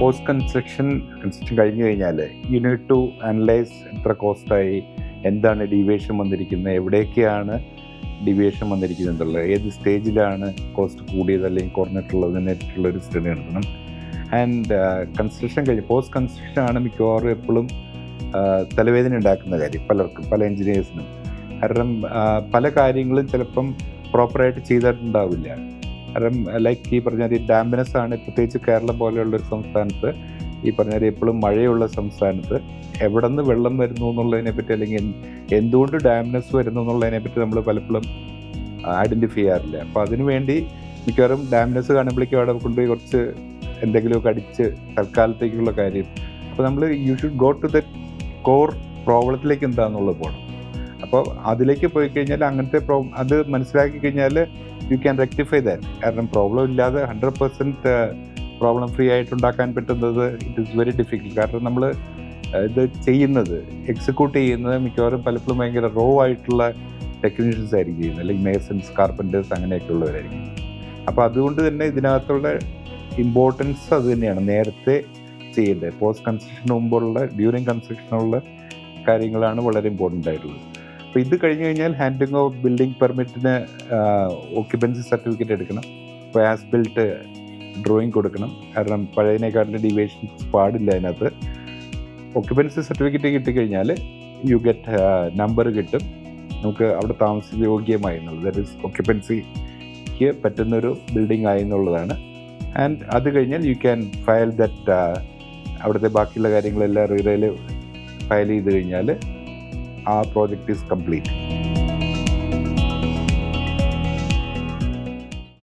Post construction construction കഴിഞ്ഞു കഴിഞ്ഞാൽ U to analyse എത്ര കോസ്റ്റായി എന്താണ് ഡീവിയേഷൻ വന്നിരിക്കുന്നത് എവിടെയൊക്കെയാണ് ഡിവിയേഷൻ വന്നിരിക്കുന്നത് എന്നുള്ളത് ഏത് സ്റ്റേജിലാണ് കോസ്റ്റ് കൂടിയത് അല്ലെങ്കിൽ കുറഞ്ഞിട്ടുള്ളതിനായിട്ടുള്ള ഒരു സ്റ്റഡി നടത്തണം ആൻഡ് കൺസ്ട്രക്ഷൻ കഴിഞ്ഞ് പോസ്റ്റ് കൺസ്ട്രക്ഷൻ ആണ് മിക്കവാറും എപ്പോഴും തലവേദന ഉണ്ടാക്കുന്ന കാര്യം പലർക്കും പല എൻജിനീയേഴ്സിനും കാരണം പല കാര്യങ്ങളും ചിലപ്പം പ്രോപ്പറായിട്ട് ചെയ്തിട്ടുണ്ടാവില്ല. കാരണം ലൈക്ക് ഈ പറഞ്ഞ ഈ ഡാമിനസ് ആണ് പ്രത്യേകിച്ച് കേരളം പോലെയുള്ള ഒരു സംസ്ഥാനത്ത്. ഈ പറഞ്ഞ എപ്പോഴും മഴയുള്ള സംസ്ഥാനത്ത്. എവിടെ നിന്ന് വെള്ളം വരുന്നു എന്നുള്ളതിനെ പറ്റി അല്ലെങ്കിൽ എന്തുകൊണ്ട് ഡാമിനസ് വരുന്നു എന്നുള്ളതിനെ പറ്റി നമ്മൾ പലപ്പോഴും ഐഡന്റിഫൈ ചെയ്യാറില്ല. അപ്പോൾ അതിനുവേണ്ടി മിക്കവാറും ഡാമിനസ് കാണുമ്പോഴേക്കും അവിടെ കൊണ്ടുപോയി കുറച്ച് എന്തെങ്കിലുമൊക്കെ അടിച്ച് തൽക്കാലത്തേക്കുള്ള കാര്യം. അപ്പോൾ നമ്മൾ you should go to the core പ്രോബ്ലത്തിലേക്ക് എന്താണെന്നുള്ളത് പോകണം അപ്പോൾ അതിലേക്ക് പോയി കഴിഞ്ഞാൽ അങ്ങനത്തെ പ്രോ അത് മനസ്സിലാക്കി കഴിഞ്ഞാൽ യു ക്യാൻ റെക്ടിഫൈ ദാറ്റ് കാരണം പ്രോബ്ലം ഇല്ലാതെ ഹൺഡ്രഡ് പെർസെന്റ് പ്രോബ്ലം ഫ്രീ ആയിട്ട് ഉണ്ടാക്കാൻ പറ്റുന്നത് ഇറ്റ് ഈസ് വെരി ഡിഫിക്കൽട്ട് കാരണം നമ്മൾ ഇത് ചെയ്യുന്നത് എക്സിക്യൂട്ട് ചെയ്യുന്നത് മിക്കവാറും പലപ്പോഴും ഭയങ്കര റോ ആയിട്ടുള്ള ടെക്നീഷ്യൻസ് ആയിരിക്കും ചെയ്യുന്നത്. അല്ലെങ്കിൽ മേസൺസ് കാർപ്പന്റേഴ്സ് അങ്ങനെയൊക്കെ ഉള്ളവരായിരിക്കും. അപ്പോൾ അതുകൊണ്ട് തന്നെ ഇതിനകത്തുള്ള ഇമ്പോർട്ടൻസ് അത് തന്നെയാണ് നേരത്തെ ചെയ്യേണ്ടത്. പോസ്റ്റ് കൺസ്ട്രക്ഷന് മുമ്പുള്ള ഡ്യൂറിങ് കൺസ്ട്രക്ഷനുള്ള കാര്യങ്ങളാണ് വളരെ ഇമ്പോർട്ടന്റ് ആയിട്ടുള്ളത്. അപ്പോൾ ഇത് കഴിഞ്ഞ് കഴിഞ്ഞാൽ ഹാൻഡിങ് ഓഫ് ബിൽഡിംഗ് പെർമിറ്റിന് ഓക്യുപ്പൻസി സർട്ടിഫിക്കറ്റ് എടുക്കണം. അപ്പോൾ ആസ് ബിൽട്ട് ഡ്രോയിങ് കൊടുക്കണം. കാരണം പഴയതിനേക്കാളും ഡീവിയേഷൻസ് പാടില്ല അതിനകത്ത്. ഓക്യുപ്പൻസി സർട്ടിഫിക്കറ്റ് കിട്ടിക്കഴിഞ്ഞാൽ യു ഗെറ്റ് നമ്പർ കിട്ടും. നമുക്ക് അവിടെ താമസിച്ച് യോഗ്യമായി എന്നുള്ളത്. ദറ്റ് ഇസ് ഓക്യുപ്പൻസിക്ക് പറ്റുന്നൊരു ബിൽഡിംഗ് ആയി എന്നുള്ളതാണ്. ആൻഡ് അത് കഴിഞ്ഞാൽ യു ക്യാൻ ഫയൽ ദറ്റ് അവിടുത്തെ ബാക്കിയുള്ള കാര്യങ്ങളെല്ലാം റീറയിൽ ഫയൽ ചെയ്ത് കഴിഞ്ഞാൽ our project is complete.